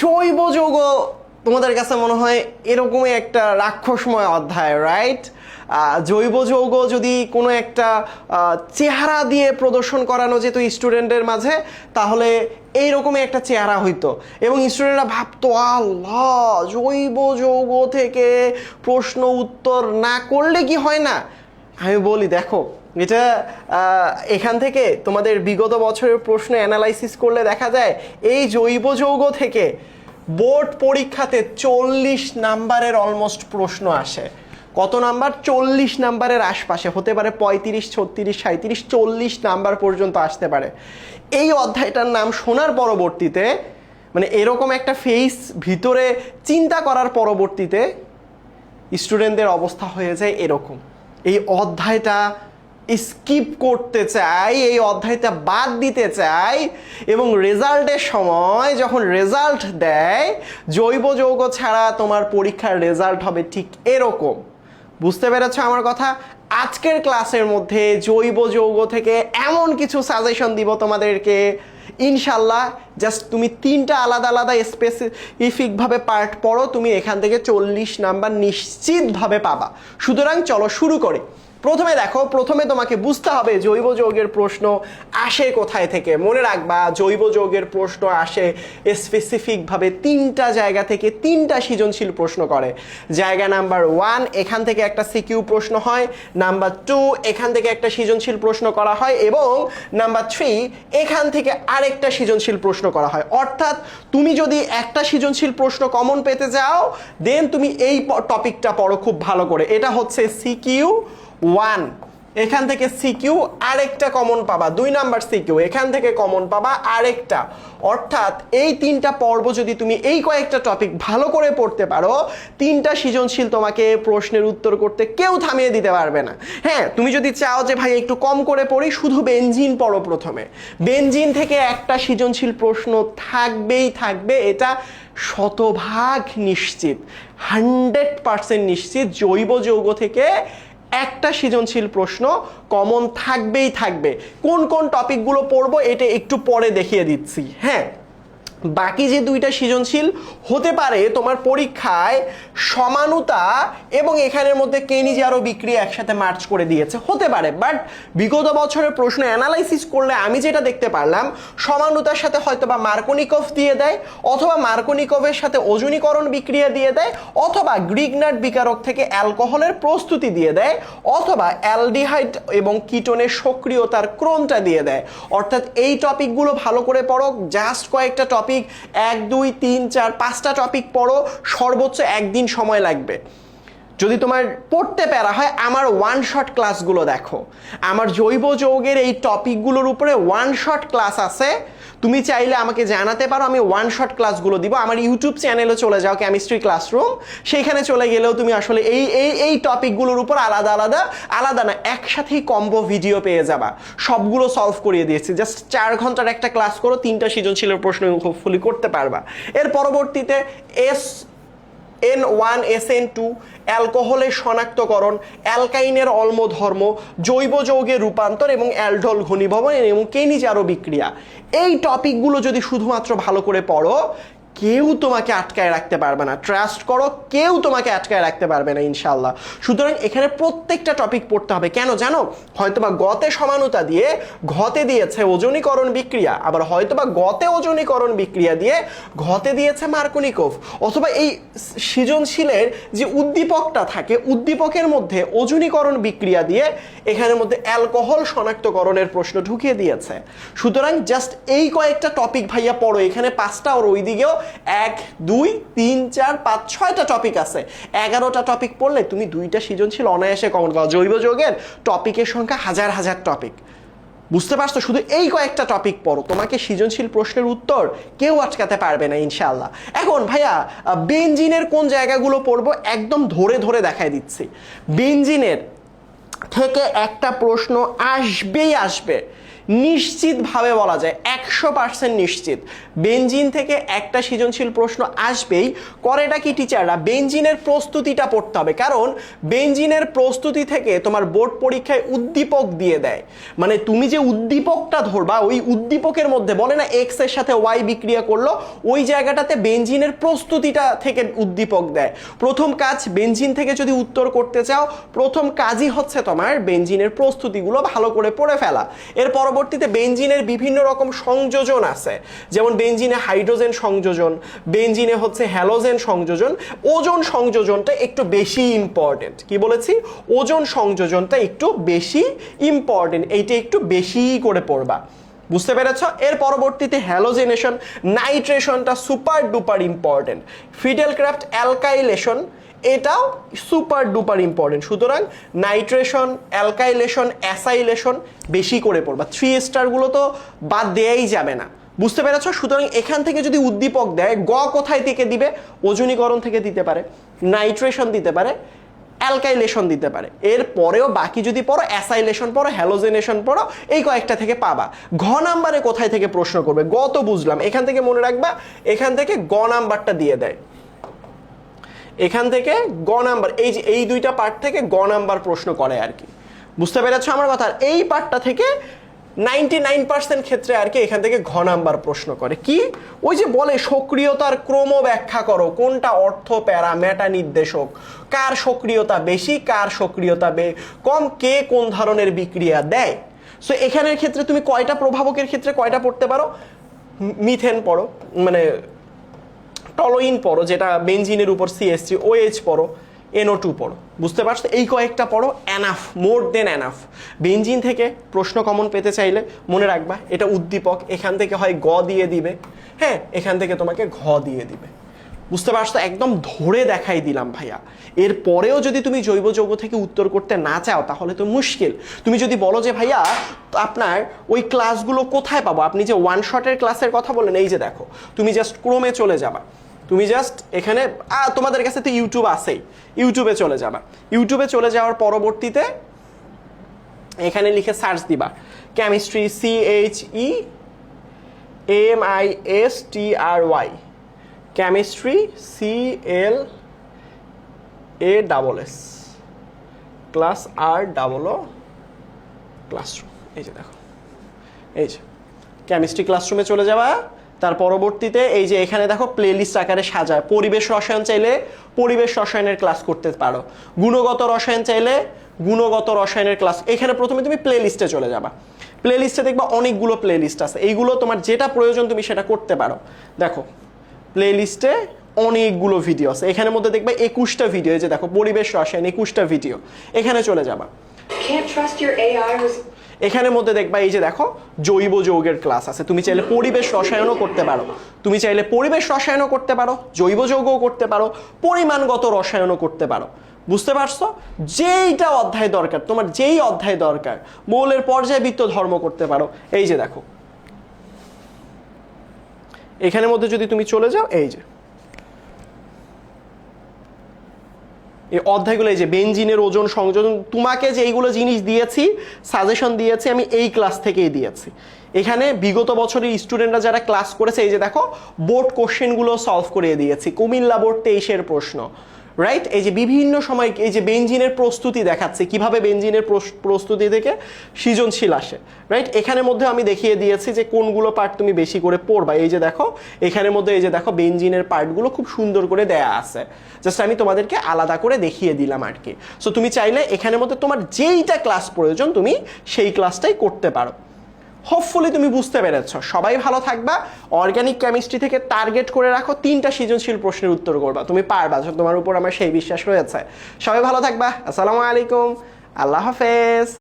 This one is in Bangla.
জৈব যৌগ, তোমাদের কাছে মনে হয় এরকমই একটা রাক্ষসময় অধ্যায় রাইট জৈব যৌগ যদি কোনো একটা চেহারা দিয়ে প্রদর্শন করানো যেত স্টুডেন্টের মাঝে, তাহলে এইরকমই একটা চেহারা হইতো। এবং স্টুডেন্টরা ভাবতো, আল্লাহ, জৈব যৌগ থেকে প্রশ্ন উত্তর না করলে কি হয় না? আমি বলি, দেখো এটা এখান থেকে তোমাদের বিগত বছরের প্রশ্ন অ্যানালাইসিস করলে দেখা যায়, এই জৈব যৌগ থেকে বোর্ড পরীক্ষাতে চল্লিশ নাম্বারের অলমোস্ট প্রশ্ন আসে। কত নাম্বার? চল্লিশ নাম্বারের আশপাশে, হতে পারে পঁয়ত্রিশ, ছত্রিশ সাঁত্রিশ চল্লিশ নাম্বার পর্যন্ত আসতে পারে। এই অধ্যায়টার নাম শোনার পরবর্তীতে মানে এরকম একটা ফেস ভিতরে চিন্তা করার পরবর্তীতে স্টুডেন্টদের অবস্থা হয়ে যায় এরকম। এই অধ্যায়টা স্কিপ করতে চাই, এই অধ্যায়টা বাদ দিতে চাই এবং রেজাল্টের সময় যখন রেজাল্ট দেয়, জৈব যৌগ ছাড়া তোমার পরীক্ষার রেজাল্ট হবে ঠিক এরকম। বুঝতে পেরেছ আমার কথা? আজকের ক্লাসের মধ্যে জৈব যৌগ থেকে এমন কিছু সাজেশন দিব তোমাদেরকে। ইনশাল্লাহ জাস্ট তুমি তিনটা আলাদা আলাদা স্পেসিফিকভাবে পার্ট পড়ো, তুমি এখান থেকে চল্লিশ নাম্বার নিশ্চিতভাবে পাবা। সুতরাং চলো শুরু করি। প্রথমে দেখো, প্রথমে তোমাকে বুঝতে হবে জৈব যৌগের প্রশ্ন আসে কোথায় থেকে। মনে রাখবা, জৈব যৌগের প্রশ্ন আসে স্পেসিফিকভাবে তিনটা জায়গা থেকে তিনটা সৃজনশীল প্রশ্ন করে। জায়গা নাম্বার ওয়ান এখান থেকে একটা সিকিউ প্রশ্ন হয়। নাম্বার টু এখান থেকে একটা সৃজনশীল প্রশ্ন করা হয়। এবং নাম্বার থ্রি এখান থেকে আরেকটা সৃজনশীল প্রশ্ন করা হয়। অর্থাৎ তুমি যদি একটা সৃজনশীল প্রশ্ন কমন পেতে যাও দেন তুমি এই টপিকটা পড়ো খুব ভালো করে। এটা হচ্ছে সিকিউ ওয়ান এখান থেকে সিকিউ আরেকটা কমন পাবা। দুই নাম্বার সিকিউ, এখান থেকে কমন পাবা আরেকটা। অর্থাৎ এই তিনটা পর্ব যদি তুমি এই কয়েকটা টপিক ভালো করে পড়তে পারো, তিনটা সৃজনশীল তোমাকে প্রশ্নের উত্তর করতে কেউ থামিয়ে দিতে পারবে না। হ্যাঁ তুমি যদি চাও যে ভাই একটু কম করে পড়ি, শুধু বেঞ্জিন পড়ো প্রথমে। বেঞ্জিন থেকে একটা সৃজনশীল প্রশ্ন থাকবেই থাকবে, এটা শতভাগ নিশ্চিত। হান্ড্রেড পার্সেন্ট নিশ্চিত, জৈব যৌগ থেকে একটা সৃজনশীল প্রশ্ন কমন থাকবেই থাকবে। কোন কোন টপিকগুলো পড়ব, এটা একটু পরে দেখিয়ে দিচ্ছি। হ্যাঁ? বাকি যে দুইটা সৃজনশীল হতে পারে তোমার পরীক্ষায় সমানুতা এবং এখানের মধ্যে কেনিজি আরও বিক্রি একসাথে মার্চ করে দিয়েছে, হতে পারে। বাট বিগত বছরের প্রশ্ন অ্যানালাইসিস করলে আমি যেটা দেখতে পারলাম, সমানুতার সাথে হয়তো বা মার্কোনিকভ দিয়ে দেয়, অথবা মার্কোনিকভের সাথে ওজনীকরণ বিক্রিয়া দিয়ে দেয়, অথবা গ্রিগনাট বিকারক থেকে অ্যালকোহলের প্রস্তুতি দিয়ে দেয়, অথবা অ্যালডিহাইড এবং কিটোনের সক্রিয়তার ক্রমটা দিয়ে দেয়। অর্থাৎ এই টপিকগুলো ভালো করে পড়ো জাস্ট কয়েকটা টপিক এক দুই তিন চার পাঁচটা টপিক পড়ো সর্বোচ্চ একদিন সময় লাগবে। যদি তোমার পড়তে প্যারা হয়, আমার ওয়ান শট ক্লাসগুলো দেখো। আমার জৈব যৌগের এই টপিকগুলোর উপরে ওয়ান শট ক্লাস আছে। তুমি চাইলে আমাকে জানাতে পারো, আমি ওয়ান শট ক্লাসগুলো দিব। আমার ইউটিউব চ্যানেলে চলে যাও কেমিস্ট্রি ক্লাসরুম সেইখানে চলে গেলেও তুমি আসলে এই এই এই টপিকগুলোর উপর আলাদা আলাদা আলাদা না, একসাথেই কম্বো ভিডিও পেয়ে যাবা। সবগুলো সলভ করিয়ে দিয়েছি। জাস্ট চার ঘণ্টার একটা ক্লাস করো, তিনটা সৃজনশীলের প্রশ্ন হোপফুলি করতে পারবা। এর পরবর্তীতে S N one S N two অ্যালকোহলের শনাক্তকরণ অ্যালকাইনের অলমধর্ম জৈব যৌগে রূপান্তর এবং অ্যালডল ঘনীভবন এবং কেনিজারো বিক্রিয়া। এই টপিকগুলো যদি শুধুমাত্র ভালো করে পড়ো কেউ তোমাকে আটকায় রাখতে পারবে না। ট্রাস্ট করো, কেউ তোমাকে আটকায় রাখতে পারবে না ইনশাল্লাহ সুতরাং এখানে প্রত্যেকটা টপিক পড়তে হবে। কেন জানো? হয়তোবা গতে সমানুতা দিয়ে, ঘতে দিয়েছে ওজনীকরণ বিক্রিয়া, আবার হয়তোবা গতে ওজনীকরণ বিক্রিয়া দিয়ে, ঘতে দিয়েছে মার্কনিকোভ। অথবা এই সৃজনশীলের যে উদ্দীপকটা থাকে, উদ্দীপকের মধ্যে ওজনীকরণ বিক্রিয়া দিয়ে, এখানের মধ্যে অ্যালকোহল শনাক্তকরণের প্রশ্ন ঢুকিয়ে দিয়েছে। সুতরাং জাস্ট এই কয়েকটা টপিক ভাইয়া পড়ো। এখানে পাঁচটা ওর ওই দিকেও এক, দুই, তিন, চার, পাঁচ, ছয়টা টপিক আছে। এগারোটা টপিক পড়লে তুমি দুইটা সৃজনশীল অনায়াসে কমন পাও। জৈব যৌগের টপিকের সংখ্যা হাজার হাজার টপিক বুঝতে পারছ? শুধু এই কয়েকটা টপিক পড়ো। তোমাকে সৃজনশীল প্রশ্নের উত্তর কেউ আটকাতে পারবে না ইনশাল্লাহ এখন ভাইয়া বেঞ্জিনের কোন জায়গাগুলো পড়ব? একদম ধরে ধরে দেখায় দিচ্ছি। বেঞ্জিনের থেকে একটা প্রশ্ন আসবেই আসবে। নিশ্চিতভাবে বলা যায়, একশো পার্সেন্ট নিশ্চিত। বেঞ্জিন থেকে একটা সৃজনশীল প্রশ্ন আসবেই করেটা কি টিচাররা বেঞ্জিনের প্রস্তুতিটা পড়তে হবে। কারণ বেঞ্জিনের প্রস্তুতি থেকে তোমার বোর্ড পরীক্ষায় উদ্দীপক দিয়ে দেয়। মানে তুমি যে উদ্দীপকটা ধরবা, ওই উদ্দীপকের মধ্যে, বলে না এক্সের সাথে ওয়াই বিক্রিয়া করল, ওই জায়গাটাতে বেঞ্জিনের প্রস্তুতিটা থেকে উদ্দীপক দেয়। প্রথম কাজ বেঞ্জিন থেকে যদি উত্তর করতে চাও, প্রথম কাজই হচ্ছে তোমার বেঞ্জিনের প্রস্তুতিগুলো ভালো করে পড়ে ফেলা। এর পরবর্তীতে বেঞ্জিনের বিভিন্ন রকম সংযোজন আছে। যেমন বেঞ্জিনে হাইড্রোজেন সংযোজন বেঞ্জিনে হচ্ছে হ্যালোজেন সংযোজন। ওজন সংযোজনটা একটু বেশি ইম্পর্টেন্ট কি বলেছি? ওজন সংযোজনটা একটু বেশি ইম্পর্টেন্ট এইটা একটু বেশি করে পড়বা। বুঝতে পেরেছ? এর পরবর্তীতে halogenation নাইট্রেশনটা super duper important Friedel Crafts alkylation এটাও সুপার ডুপার ইম্পর্টেন্ট সুতরাং নাইট্রেশন অ্যালকাইলেশন অ্যাসাইলেশন বেশি করে পড়বা। থ্রি স্টারগুলো তো বাদ দেয়াই যাবে না। বুঝতে পেরেছ? সুতরাং এখান থেকে যদি উদ্দীপক দেয়, গ কোথায় থেকে দিবে? ওজনীকরণ থেকে দিতে পারে নাইট্রেশন দিতে পারে অ্যালকাইলেশন দিতে পারে। এর পরেও বাকি যদি পড়ো অ্যাসাইলেশন পড়ো হ্যালোজেনেশন পড়ো, এই কয়েকটা থেকে পাবা। ঘ নাম্বারে কোথায় থেকে প্রশ্ন করবে? গ তো বুঝলাম। এখান থেকে মনে রাখবা, এখান থেকে গ নাম্বারটা দিয়ে দেয়। এখান থেকে গ নাম্বার, এই যে, এই দুইটা পার্ট থেকে গ নাম্বার প্রশ্ন করে আর কি। বুঝতে পেরেছ আমার কথা? এই পার্টটা থেকে নাইনটি নাইন পার্সেন্ট ক্ষেত্রে আর কি এখান থেকে ঘ নাম্বার প্রশ্ন করে। কি? ওই যে বলে সক্রিয়তার ক্রম ব্যাখ্যা করো, কোনটা অর্থ, প্যারা মেটা নির্দেশক, কার সক্রিয়তা বেশি, কার সক্রিয়তা বে, কম, কে কোন ধরনের বিক্রিয়া দেয়? সো এখানের ক্ষেত্রে তুমি কয়টা প্রভাবকের ক্ষেত্রে কয়টা পড়তে পারো? মিথেন পড়ো মানে টলোইন পড়ো যেটা বেঞ্জিনের উপর সিএসসি ওএইচ পড়ো এনও টু পড়ো বুঝতে পারছ? এই কয়েকটা পড়ো অ্যানাফ মোর দেন অ্যানাফ বেঞ্জিন থেকে প্রশ্ন কমন পেতে চাইলে মনে রাখবা, এটা উদ্দীপক, এখান থেকে হয় গ দিয়ে দিবে। হ্যাঁ এখান থেকে তোমাকে ঘ দিয়ে দিবে। বুঝতে পারছ? একদম ধরে দেখাই দিলাম ভাইয়া। এর পরেও যদি তুমি জৈব যৌগ থেকে উত্তর করতে না চাও, তাহলে তো মুশকিল। তুমি যদি বলো যে, ভাইয়া, আপনার ওই ক্লাসগুলো কোথায় পাবো? আপনি যে ওয়ান শটের ক্লাসের কথা বলেন এই যে দেখো, তুমি জাস্ট ক্রোমে চলে যাবা। তুমি জাস্ট এখানে তোমাদের কাছে তো ইউটিউব আছেই। ইউটিউবে চলে যাবা। ইউটিউবে চলে যাওয়ার পরবর্তীতে এখানে লিখে সার্চ দিবা। Chemistry C H E M I S T R Y chemistry C L A double S class R double O classroom এই যে দেখো। এই যে। কেমিস্ট্রি ক্লাসরুমে চলে যাওয়া তার পরবর্তীতে এই যে এখানে দেখো প্লেলিস্ট আকারে সাজায়। পরিবেশ রসায়ন চাইলে পরিবেশ রসায়নের ক্লাস করতে পারো। গুণগত রসায়ন চাইলে গুণগত রসায়নের ক্লাস এখানে প্রথমে তুমি প্লেলিস্টে চলে যাবা। প্লেলিস্টে দেখবা অনেকগুলো প্লেলিস্ট আছে। এইগুলো তোমার যেটা প্রয়োজন তুমি সেটা করতে পারো। দেখো প্লেলিস্টে অনেকগুলো ভিডিও আছে। এখানের মধ্যে দেখবে একুশটা ভিডিও এই যে দেখো, পরিবেশ রসায়ন একুশটা ভিডিও এখানে চলে যাবা। এখানের মধ্যে দেখবা, এই যে দেখো, জৈব যৌগের ক্লাস আছে। তুমি চাইলে পরিবেশ রসায়নও করতে পারো। তুমি চাইলে পরিবেশ রসায়নও করতে পারো, জৈব যৌগও করতে পারো, পরিমাণগত রসায়নও করতে পারো। বুঝতে পারছ? যেইটা অধ্যায় দরকার, তোমার যেই অধ্যায় দরকার, মৌলের পর্যায়বৃত্ত ধর্ম করতে পারো। এই যে দেখো। এখানের মধ্যে যদি তুমি চলে যাও, এই যে। এই অধ্যায়গুলো, এই যে বেঞ্জিনের ওজন সংযোজন, তোমাকে যে এইগুলো জিনিস দিয়েছি সাজেশন দিয়েছি, আমি এই ক্লাস থেকেই দিয়েছি। এখানে বিগত বছরের স্টুডেন্টরা যারা ক্লাস করেছে, এই যে দেখো বোর্ড কোশ্চেনগুলো সলভ করে দিয়েছি। কুমিল্লা বোর্ড তেইশের প্রশ্ন। রাইট এই যে বিভিন্ন সময় এই যে বেঞ্জিনের প্রস্তুতি দেখাচ্ছে, কীভাবে বেঞ্জিনের প্রস্তুতি থেকে সৃজনশীল আসে। রাইট এখানের মধ্যে আমি দেখিয়ে দিয়েছি যে কোনগুলো পার্ট তুমি বেশি করে পড়বা। এই যে দেখো, এখানের মধ্যে এই যে দেখো বেঞ্জিনের পার্টগুলো খুব সুন্দর করে দেয়া আছে। জাস্ট আমি তোমাদেরকে আলাদা করে দেখিয়ে দিলাম আর কি। সো তুমি চাইলে এখানের মধ্যে তোমার যেইটা ক্লাস প্রয়োজন, তুমি সেই ক্লাসটাই করতে পারো। হোপফুলি তুমি বুঝতে পেরেছ। সবাই ভালো থাকবা। অর্গ্যানিক কেমিস্ট্রি থেকে টার্গেট করে রাখো। তিনটা সৃজনশীল প্রশ্নের উত্তর করবা। তুমি পারবা তোমার উপর আমার সেই বিশ্বাস রয়েছে। সবাই ভালো থাকবা। আসসালামু আলাইকুম। আল্লাহ হাফেজ।